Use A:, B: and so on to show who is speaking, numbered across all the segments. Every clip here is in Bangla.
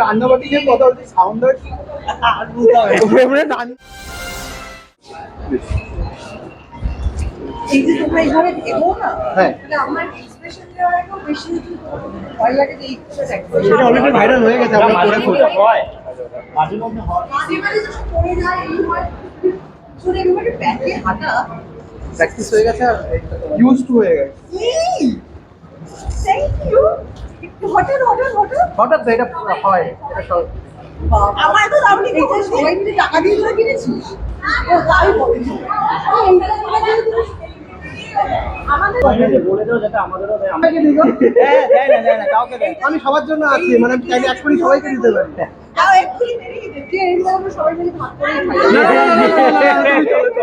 A: রান্নাবাটি যে কথা বলছি সাউন্ড হচ্ছে এবারে রান-
B: এই যে তোমরা এইভাবে এগো না
A: হ্যাঁ।
B: তাহলে আমার এক্সপ্রেশন দেওয়ার একটু বেশি ভয় লাগে যে
A: এটা অলরেডি ভাইরাল হয়ে গেছে আমরা করে খুঁজে
B: মাঝে মাঝে তো সব পড়ে যায় এই হয় শুনে একেবারে ব্যাকে হাঁটা
A: প্র্যাকটিস হয়ে গেছে আর ইউজ টু হয়ে গেছে
B: থ্যাংক ইউ হঠাৎ হঠাৎ হঠাৎ
A: হঠাৎ এটা হয় এটা সব-
B: আমার তো আপনি এটা সবাই মিলে টাকা দিয়ে ধরে কিনেছিস ও তাই বলে আমাদের
A: আমাকে দিগো। আমি সবার জন্য আছি মানে আমি চাইলে এক কোটি সবাইকে দিতে পারি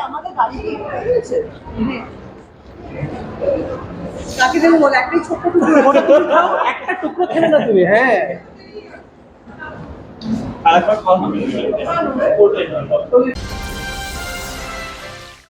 B: আমাদের গাড়ি কি হয়েছে কাকে দেবো বল একটাই ছোট্ট টুকরো
A: হ্যাঁ।
C: আরেকবার কথা বলি